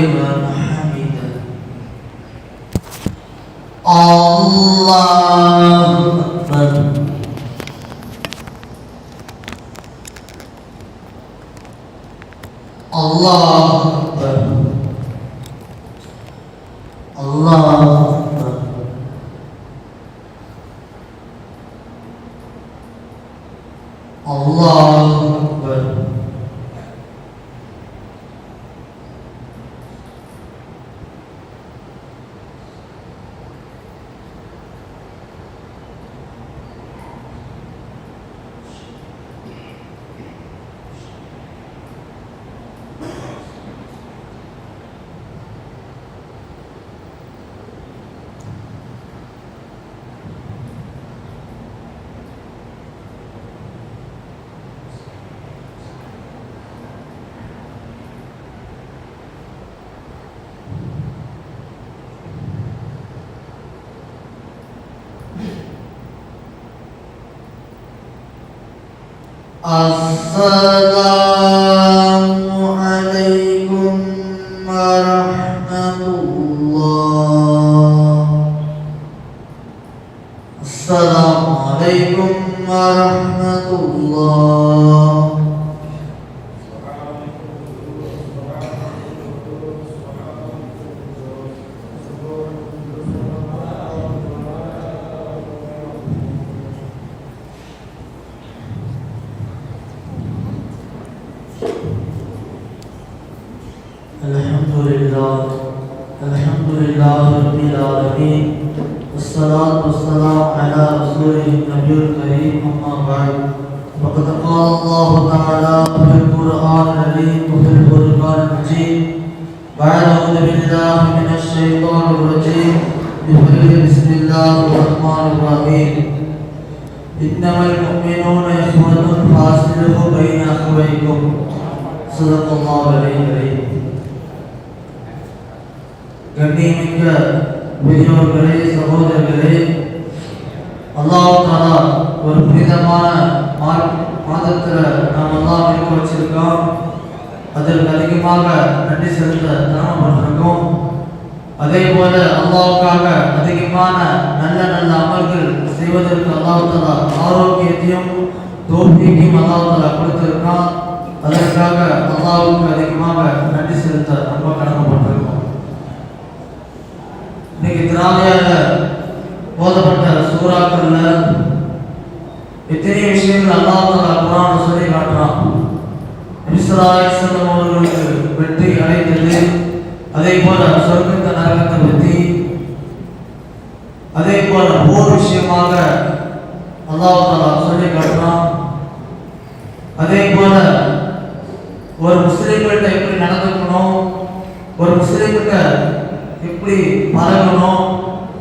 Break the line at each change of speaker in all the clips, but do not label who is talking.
Amen. السلام الشيطان الرجيم بسم الله الرحمن الرحيم إنما المؤمنون إخوة فأصلحوا بين أخويكم صدق الله العلي العظيم கண்ணியமிக்க பெரியோர்களே சகோதரர்களே அல்லாஹ் தாலா ஒரு புனிதமான மா- மாதத்துல நாம் அல்லாஹ் இருக்க வச்சிருக்கோம் அதற்கு அதிகமாக நன்றி செலுத்த தினப்பட்டிருக்கோம் அதே போல அல்லாவுக்காக அதிகமான நல்ல நல்ல அமல்கள் செய்வதற்கு அல்லாஹ் ஆரோக்கியத்தையும் தோல்வியையும் அல்லாஹ் கொடுத்திருக்கான். அதற்காக அல்லாவுக்கு அதிகமாக நன்றி செலுத்த ரொம்ப கடமைப்பட்டிருக்கோம். இன்னைக்கு திராவியால போதப்பட்ட சூறாக்கள்ல எத்தனை விஷயங்கள் அல்லாஹ் தஆலா சொல்லி காட்டுறான். இஸ்ராயல் அவர்களுக்கு வெற்றி அடைந்தது. அதே போல சொர்க்கத்தை நரகத்தை பற்றி அதே போல போர் விஷயமாக அல்லாஹாலா சொல்லி காட்டுறான். அதே போல ஒரு முஸ்லீம்கிட்ட எப்படி நடந்துக்கணும் ஒரு முஸ்லீம்கிட்ட எப்படி பழகணும்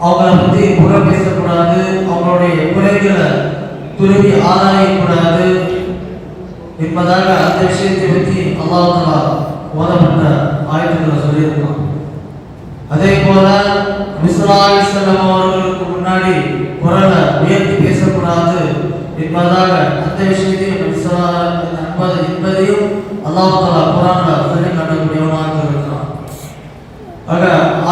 அவங்கள பத்தி புற பேசக்கூடாது அவங்களுடைய குறைகளை துருவி ஆராயக்கூடாது என்பதாக அந்த விஷயத்தை பற்றி அல்லாஹாலா தஆலா ஓதப்பட்ட சொல்லியிருக்கான் அதே போல மிஸ்ராய் அவர்களுக்கு முன்னாடி குரலை உயர்த்தி பேசக்கூடாது என்பதாக அந்த விஷயத்தையும் மிஸ்ரா என்பது என்பதையும் அல்லாஹ் தஆலா குரான்ல சொல்லி கண்டக்கூடியவனாக இருக்கிறான். ஆக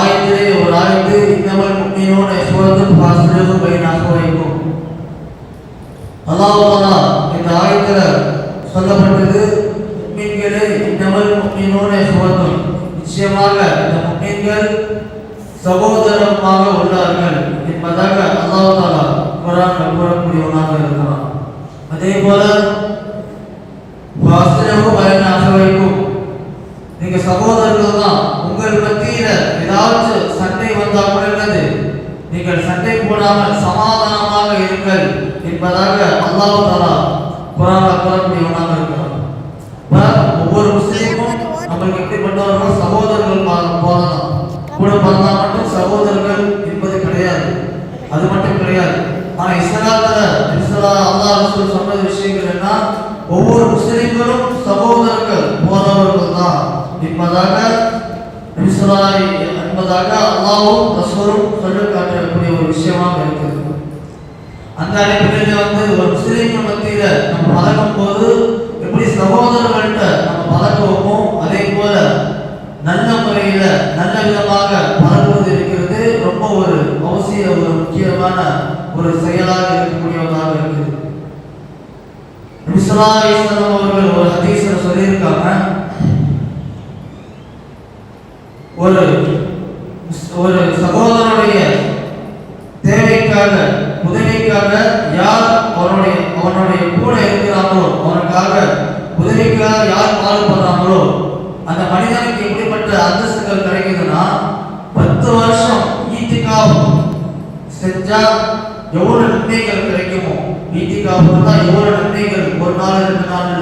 ஆயத்திலே ஒரு ஆயத்து இன்னமல் முக்மினூன இஸ்வத்துன் ஃபாஸ்லிஹு பைன வைக்கும். அல்லாஹ் தஆலா இந்த ஆயத்துல சொல்லப்பட்டது முக்மீன்களே இன்னமல் முக்மினூன இஸ்வத்துன் நிச்சயமாக இந்த முக்மீன்கள் சகோதரமாக உள்ளார்கள் என்பதாக அல்லாஹ் தஆலா குர்ஆன்ல கூறக்கூடியவனாக இருக்கிறான் அதே போல ஃபாஸ்லிஹு பைன அஹ்வைக்கும் நீங்க சகோதரர்கள் தான் உங்கள் மத்தியில ஏதாச்சும் சண்டை வந்தா கூட என்னது? நீங்கள் சண்டை போடாமல் சமாதானமாக இருங்கள் என்பதாக அல்லாஹ் தாலா குரான கூறக்கூடியவனாக இருக்கிறான். இப்ப ஒவ்வொரு முஸ்லீமும் நம்மளுக்கு எப்படிப்பட்டவர்கள் சகோதரர்கள் பா- கூட பிறந்தா மட்டும் சகோதரர்கள் என்பது கிடையாது. அது மட்டும் கிடையாது. ஆனா இஸ்லாத்துல இஸ்லா அல்லா ரசூல் சொன்ன விஷயங்கள் என்ன ஒவ்வொரு முஸ்லீம்களும் சகோதரர்கள் போதவர்கள் தான் என்பதாக இஸ்லாய் என்பதாக அல்லாவும் ரசூரும் சொல்லி காட்டக்கூடிய ஒரு விஷயமாக இருக்குது அந்த அடிப்படையில் வந்து ஒரு முஸ்லீம் மத்தியில நம்ம பழகும் போது எப்படி சகோதரர்கள்ட்ட நம்ம பழகுவோமோ அதே போல நல்ல முறையில நல்ல விதமாக பழகுவது இருக்கிறது ரொம்ப ஒரு அவசிய ஒரு முக்கியமான ஒரு செயலாக இருக்கக்கூடியவதாக இருக்குது. விஸ்வநாதேஸ்வரம் அவர்கள் ஒரு அதிசயம் சொல்லியிருக்காங்க. ஒரு ஒரு சகோதரனுடைய தேவைக்காக உதவிக்காக யார் அவனுடைய அவனுடைய கூட இருக்கிறாங்களோ அவனுக்காக உதவிக்காக யார் பாடுபடுறாங்களோ அந்த மனிதனுக்கு எப்படிப்பட்ட அந்தஸ்துகள் கிடைக்குதுன்னா பத்து வருஷம் ஈத்திகாவ் செஞ்சா எவ்வளவு நன்மைகள் கிடைக்குமோ ஈத்திகாவுக்கு தான் எவ்வளவு நன்மைகள் ஒரு நாள் ரெண்டு நாள்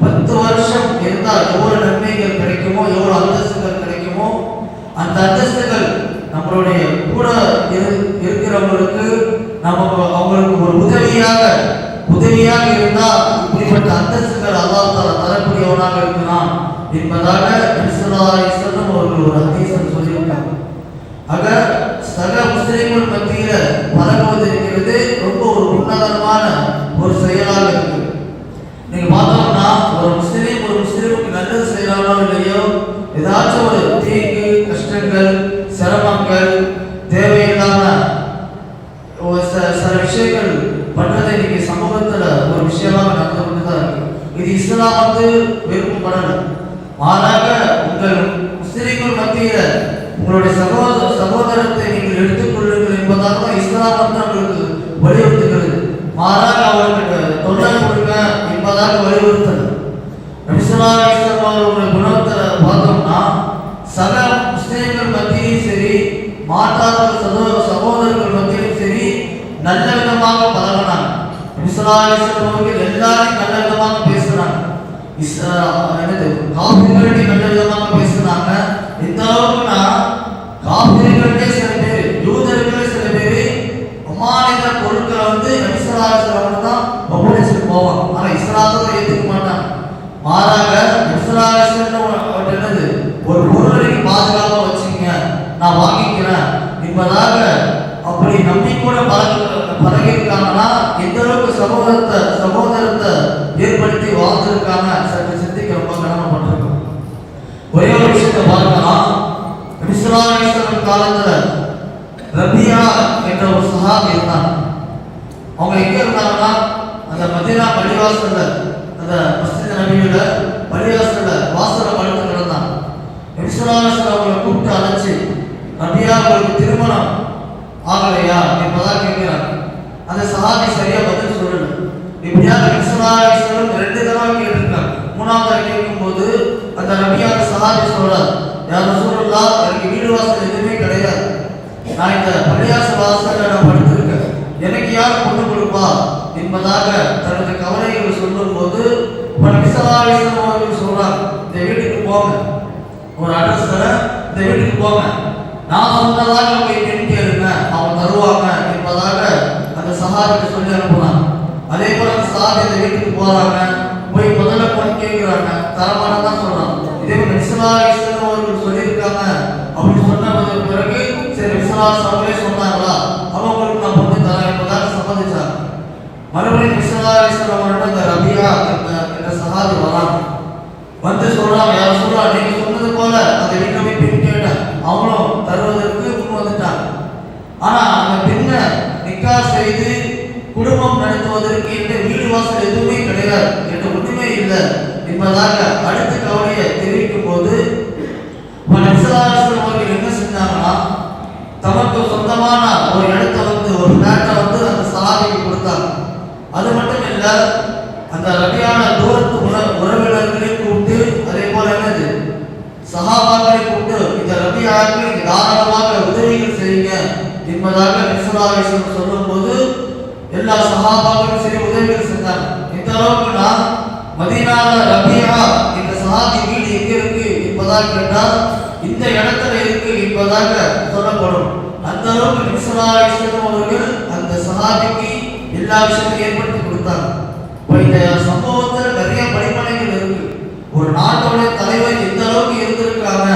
பத்து வருஷம் இருந்தா எவ்வளவு நன்மைகள் கிடைக்குமோ எவ்வளவு அந்தஸ்துகள் கிடைக்குமோ அந்த அந்தஸ்துகள் நம்மளுடைய கூட இரு- இருக்கிறவங்களுக்கு நமக்கு அவங்களுக்கு ஒரு உதவியாக உதவியாக இருந்தா இப்படிப்பட்ட அந்தஸ்துகள் அல்லாஹ் தஆலா தரக்கூடியவனாக இருக்கிறான் என்பதாக நபிசல்லாஹிஸ்ஸலாம் அவர்கள் ஒரு ஹதீஸில் சொல்லியிருக்காங்க ஆக சக முஸ்லிம்கள் மத்தியில பரவுவது இருக்கிறது ரொம்ப ஒரு உன்னதமான ஒரு செயலாக இருக்கு நீங்க பார்த்தோம்னா ஒரு முஸ்லீம் ஒரு முஸ்லீமுக்கு நல்லது செய்யறானோ இல்லையோ ஏதாச்சும் ஒரு தீங்கு கஷ்டங்கள் சிரமங்கள் தேவையில்லாம ஒரு ச- சில விஷயங்கள் பண்றது இன்னைக்கு சமூகத்துல ஒரு விஷயமாக நடந்து கொண்டு தான் இருக்கு இது இஸ்லாம் வந்து மாறாக உங்கள் முஸ்லிம்கள் மத்தியில் உங்களுடைய சகோதர சகோதரத்தை நீங்கள் எடுத்துக்கொள்ளுங்கள் என்பதாக தான் இஸ்லாம் வந்து அவர்களுக்கு வலியுறுத்துகிறது. மாறாக அவர்களுக்கு தொல்லை கொடுங்க என்பதாக வலியுறுத்தது நபிசுல்லா அவர்களுடைய குணத்தை பார்த்தோம்னா சக முஸ்லிம்கள் மத்தியும் சரி மாற்றாத சகோ சகோதரர்கள் மத்தியும் சரி நல்ல விதமாக பழகினாங்க. நபிசுல்லா அவர்கள் எல்லாரையும் நல்ல விதமாக பேசுகிறாங்க என்னது காபிர்களே நல்ல விதமாக பேசுனாங்க இந்த அளவுக்குனா காபிர்களே சில பேர் யூதர்களே சில பேர் அமானித பொருட்களை வந்து நபிசுல்லா தான் ஒப்படைச்சிட்டு போவாங்க. ஆனா இஸ்லாத்தை ஏற்றுக்க மாட்டாங்க. மாறாக நபிசுல்லாஹிஸ்ஸலாம் அவர்கிட்ட என்னது ஒரு பொருளை நீங்க பாதுகாப்பா வச்சுங்க நான் வாங்கிக்கிறேன் என்பதாக அப்படி நம்பி கூட பழக பழகிருக்காங்கன்னா எந்த அளவுக்கு சகோதரத்தை சகோதரத்தை ஏற்படுத்தி வாழ்ந்திருக்காங்க சற்று சிந்திக்க ரொம்ப கடமைப்பட்டிருக்கோம் ஒரே ஒரு விஷயத்தை பார்க்கலாம் நபிசுல்லாஹிஸ்ஸலாம் காலத்துல ரபியா என்ற ஒரு சஹாபி இருந்தாங்க அவங்க எங்க இருந்தாங்கன்னா அந்த மதினா பள்ளிவாசல்ல அந்த மஸ்ஜித் நபியோட பள்ளிவாசல்ல வாசல படுத்து கிடந்தாங்க நபிசுல்லாஹிஸ்ஸலாம் அவங்களை கூப்பிட்டு அழைச்சி ரபியா உங்களுக்கு திருமணம் ஆகலையா? இப்பதான் கேட்கிறாங்க. அந்த சஹாபி சரியா பதில் சொல்லல. இப்படியா நபிசுல்லாஹிஸ்ஸலாம் ரெண்டு தடவை கேட்டிருக்காங்க. மூணாவது கேட்கும்போது அந்த ரபியா அந்த சஹாபி யார் ரசூலுல்லாஹ் எனக்கு வீடு வாசல் எதுவுமே கிடையாது. நான் இந்த பள்ளியாச வாசல நான் படுத்திருக்கேன். எனக்கு யார் பொண்ணு கொடுப்பா என்பதாக தனது கவலைகளை சொல்லும் போது விசவாலேசன் அவர்கள் சொல்றாங்க இந்த வீட்டுக்கு போங்க. ஒரு அட்ரஸ் தர இந்த வீட்டுக்கு போங்க. நான் சொன்னதாக போய் பெண் கேளுங்க அவங்க தருவாங்க என்பதாக அந்த சஹாபிக்கு சொல்லி அனுப்புனான் அதே போல அந்த சஹாபி இந்த வீட்டுக்கு போறாங்க. போய் முதல்ல பொண்ணு கேட்கிறாங்க. தரமானதான் சொல்றாங்க. இதே போல அவர்கள் சொல்லியிருக்காங்க. அப்படின்னு சொன்ன பிறகு சரி விஸ்வாஸ் அவங்களே சொன்னாங்களா? அவங்களுக்கு நான் பொண்ணு தர என்பதாக சம்மதிச்சார் மறுபடியும் விஸ்வநாதேஸ்வரம் அவர்கிட்ட இந்த ரபியா என்ற சகாதி வராங்க. வந்து சொல்றாங்க யார் சொல்றா? நீங்க சொன்னது போல. அந்த வீட்டை பின் பெண் கேட்டேன். அவங்களும் தருவதற்கு முன் வந்துட்டாங்க. ஆனா அந்த பெண்ணை நிக்கா செய்து குடும்பம் நடத்துவதற்கு என்ற வீடு வாசல் எதுவுமே கிடையாது. என்ற ஒன்றுமே இல்லை. என்பதாக அடுத்த கவலையை தெரிவிக்கும் போது நபிசல்லாஸ்லம் அவர்கள் என்ன செஞ்சாங்கன்னா தமக்கு சொந்தமான ஒரு இடத்த வந்து ஒரு பிளாட்டை வந்து அந்த சலாதிக்கு கொடுத்தாங்க. அது மட்டும் இல்ல அந்த ரபியான தூரத்து உற உறவினர்களையும் கூப்பிட்டு அதே போல என்னது சகாபாக்களை கூப்பிட்டு இந்த ரபியாவுக்கு தாராளமாக உதவிகள் செய்யுங்க. என்பதாக நிசுலாவேசம் சொல்லும்போது எல்லா சகாபாக்களும் சரி உதவிகள் செஞ்சாங்க. இந்த அளவுக்குனா மதினால ரபியா இந்த சகாதி வீடு எங்க இருக்கு என்பதாக கேட்டால் இந்த இடத்துல இருக்கு என்பதாக சொல்லப்படும். அந்த அளவுக்கு அவர்கள் அந்த சஹாபிக்கு எல்லா விஷயத்தையும் ஏற்படுத்தி கொடுத்தார் இப்போ இந்த சம்பவத்தில் நிறைய படிப்பனைகள் இருக்கு ஒரு நாட்டோட தலைவர் எந்த அளவுக்கு இருந்திருக்காங்க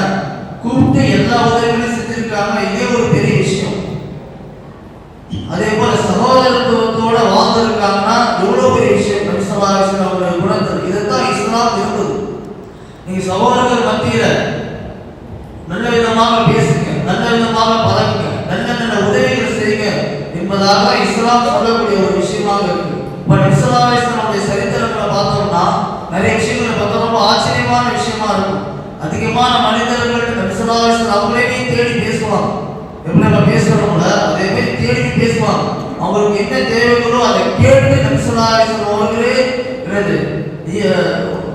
கூப்பிட்டு எல்லா உதவிகளையும் செஞ்சிருக்காங்க இதே ஒரு பெரிய விஷயம் அதே போல சகோதரத்துவத்தோட வாழ்ந்திருக்காங்கன்னா எவ்வளவு பெரிய விஷயம் நபிசல்லாஹிஸ்லாம் அவருடைய குணத்தில் இதைத்தான் இஸ்லாம் விரும்புது நீங்க சகோதரர்கள் மத்தியில விதமாக பேசுங்க நல்ல விதமாக பழகுங்க நல்ல நல்ல உதவிகள் செய்யுங்க என்பதாக இஸ்லாம் சொல்லக்கூடிய ஒரு விஷயமாக இருக்கு. பட் இஸ்லாமிய சரித்திரங்களை பார்த்தோம்னா நிறைய விஷயங்களை பார்த்தா ரொம்ப ஆச்சரியமான விஷயமா இருக்கும். அதிகமான மனிதர்கள் நபிசுல்லாஸ் அவங்களே தேடி பேசுவாங்க. எப்படி நம்ம பேசுறோம்ல அதே மாதிரி தேடி பேசுவாங்க. அவங்களுக்கு என்ன தேவைகளோ அதை கேட்டு நபிசுல்லாஸ் அவர்களே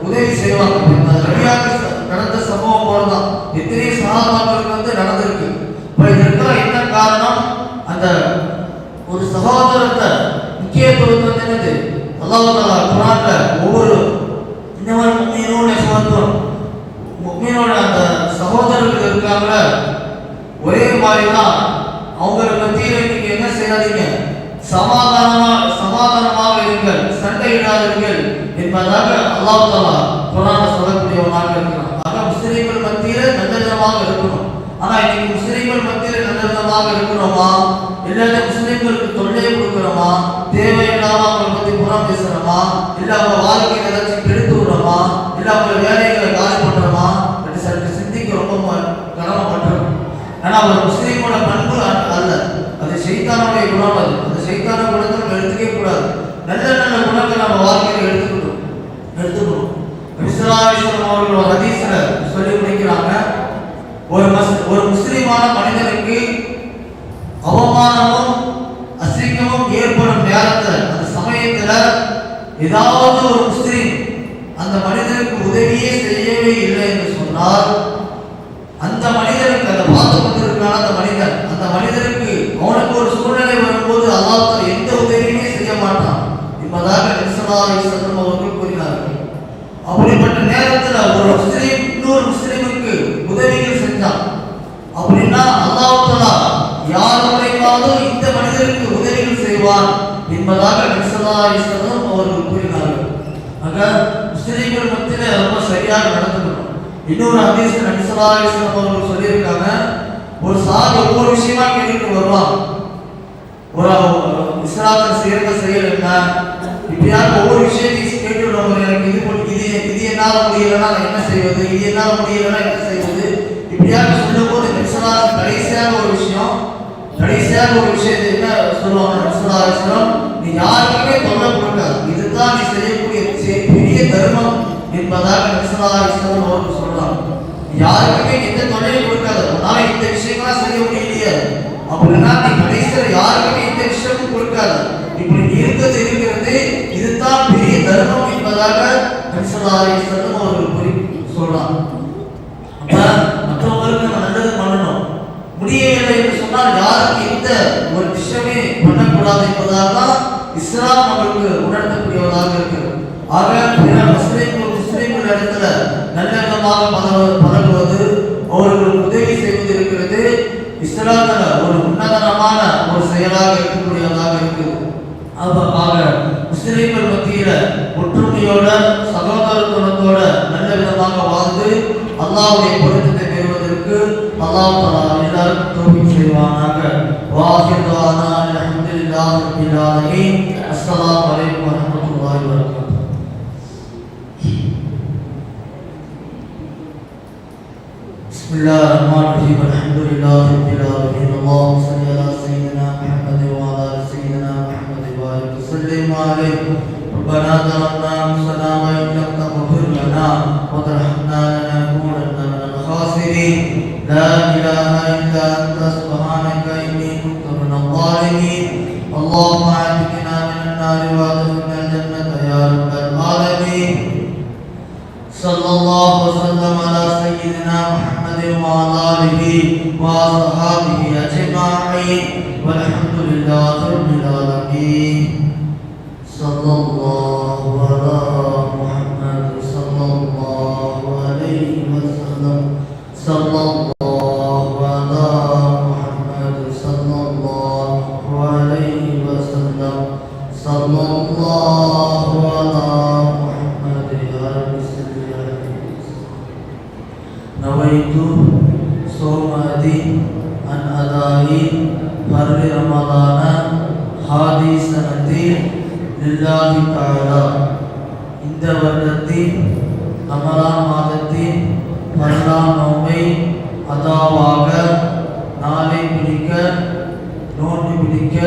உதவி செய்வாங்க இந்த ரவியாக்கு ச- நடந்த சம்பவம் போலதான் எத்தனையோ சகாபாக்களுக்கு வந்து நடந்திருக்கு இப்போ இதற்கெல்லாம் என்ன காரணம் அந்த ஒரு சகோதரத்தை முக்கியத்துவத்தை வந்து என்னது அல்லாஹ் தாலா குரான்ல ஒவ்வொரு இந்த மாதிரி முக்மீனோட சுமத்துவம் முக்மீனோட அந்த சகோதரர்கள் இருக்காங்கள ஒரே மாதிரி தான் அவங்கள மத்தியில நீங்க என்ன செய்யாதீங்க சமாதானமா சமாதானமாக இருங்கள் சண்டையிடாதீர்கள் என்பதாக அல்லாஹ் தாலா குரான சொல்லக்கூடியவனாக இருக்கிறான் ஆக முஸ்லீம்கள் மத்தியில நல்ல விதமாக இருக்கணும். ஆனா இன்னைக்கு முஸ்லீம்கள் மத்தியில நல்ல விதமாக இருக்கிறோமா இல்லாத முஸ்லீம்களுக்கு தொல்லை கொடுக்கிறோமா தேவையில்லாம அவங்களை பத்தி புறம் பேசுறோமா இல்ல அவங்க வாழ்க்கையை ஏதாச்சும் கெடுத்து விடுறோமா? இல்ல அவங்க வேலைகளை காலி பண்றோமா? அப்படி சற்று சிந்திக்க ரொம்ப கடமைப்பட்டிருக்கும் ஆனா ஒரு முஸ்லீமோட பண்பு அல்ல. அது சைத்தானுடைய குணம் அது. அந்த சைத்தான குணத்தை நம்ம எடுத்துக்கவே கூடாது. நல்ல நல்ல குணத்தை நம்ம வாழ்க்கையில எடுத்துக்கணும் எடுத்துக்கணும். விஸ்வராஜேஸ்வரம் அவர்கள் அதி ஹதீஸ்ல சொல்லி முடிக்கிறாங்க ஒரு மஸ் ஒரு முஸ்லிமான மனிதனுக்கு அவமானமும் அசிங்கமும் ஏற்படும் நேரத்துல அந்த சமயத்துல ஏதாவது ஒரு முஸ்லிம் அந்த மனிதனுக்கு தேவை இல்லை என்று சொன்னால் அந்த மனிதனுக்கு அதை பார்த்து கொண்டிருக்கிறான் அந்த மனிதன். அந்த மனிதனுக்கு அவனுக்கு ஒரு சூழ்நிலை வரும்போது அல்லாஹ் எந்த உதவியுமே செய்ய மாட்டான். என்பதாக நிசலாலை சதம் அவர்கள் கூறினார்கள். அப்படிப்பட்ட நேரத்துல ஒரு முஸ்லீம் இன்னொரு முஸ்லீமுக்கு உதவிகள் செஞ்சான். அப்படின்னா அல்லாஹ் யார் மூலமாவது இந்த மனிதருக்கு உதவிகள் செய்வான் என்பதாக நிசலாலை சதம் அவர்கள் கூறினார்கள். ஆக முஸ்லீம்கள் மத்தியில ரொம்ப சரியாக நடந்துக்கணும். இன்னொரு ஹதீஸ் நபி அவர்கள் சொல்லியிருக்காங்க. ஒரு சார் ஒவ்வொரு விஷயமா கேட்டுட்டு வருவான். ஒரு இஸ்லாத்தில் சேர்ந்த செயல் என்ன? இப்படியாக ஒவ்வொரு விஷயத்தையும் கேட்டு எனக்கு இது பண்ணி- இது இது என்னால் முடியலைன்னா நான் என்ன செய்வது? இது என்னால் முடியலைன்னா என்ன செய்வது? இப்படியாக சொல்லும்போது நபிசலாஸ் கடைசியாக ஒரு விஷயம் கடைசியாக ஒரு விஷயத்தை என்ன சொல்லுவாங்க? நபிசலாஸ்லம் நீ யாருக்குமே தொல்லை கொடுக்காது. இதுதான் நீ செய்யக்கூடிய பெரிய தர்மம் என்பதாக நபிசலாஸ்லம் அவர்கள் சொல்றார். யாருக்குமே எந்த தொல்லையும் கொடுக்காது. அதனால இந்த விஷயங்கள்லாம் செய்ய முடியலையே அப்படின்னா நீ கடைசியில் யாருக்குமே இந்த விஷயமும் கொடுக்காது. இப்படி நீ இருக்கிறது இதுதான் பெரிய தர்மம் என்பதாக நபிசல்லாஹி அவர்கள் புரி சொல்றார். அப்ப மற்றவங்களுக்கு நம்ம நல்லது பண்ணணும். முடியவில்லை என்று சொன்னால் யாருக்கு எந்த ஒரு விஷயமே பண்ணக்கூடாது என்பதாக தான் இஸ்லாம் நம்மளுக்கு உணர்த்தக்கூடியவதாக இருக்கிறது. ஆக பிற முஸ்லீம்கள் முஸ்லிம்கள் இடத்துல நல்ல விதமாக பழகு- பழகுவது அவர்களுக்கு உதவி செய்வது இருக்கிறது. இஸ்லாத்துல ஒரு உன்னதனமான ஒரு செயலாக இருக்கக்கூடியதாக இருக்குது அப்ப ஆக முஸ்லிம்கள் மத்தியில ஒற்றுமையோட சகோதரத்துவத்தோட நல்ல விதமாக வாழ்ந்து அல்லாஹ்வுடைய பொருத்தத்தை பெறுவதற்கு அல்லாஹ் தஆலா எல்லாருக்கும் தௌஃபீக் செய்வானாக. வாஹிர் துஆனா அல்ஹம்துலில்லாஹி ரப்பில் ஆலமீன். அஸ்ஸலாமு அலைக்கும் வரஹ்மத்துல்லாஹி வபரகாத்துஹு الله الرحمن الرحيم الحمد لله رب العالمين. اللهم صل على سيدنا محمد وعلى آل سيدنا محمد وبارك وسلم عليه ربنا ظلمنا انفسنا وإن لم تغفر لنا وترحمنا لنكونن من الخاسرين. لا إله إلا أنت سبحانك إني كنت من الظالمين. اللهم أعتقنا من النار وأدخلنا الجنة يا رب العالمين. صلى الله وعلى آله وأصحابه أجمعين. والحمد لله رب العالمين. صلى الله على இந்த வருடத்தின் ரமலான் மாதத்தின் பன்னெண்டாம் நோம்பை அதாவாக நாளை பிடிக்க நோண்டு பிடிக்க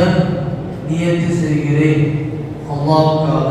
நியத்து செய்கிறேன். அல்லாவுக்காக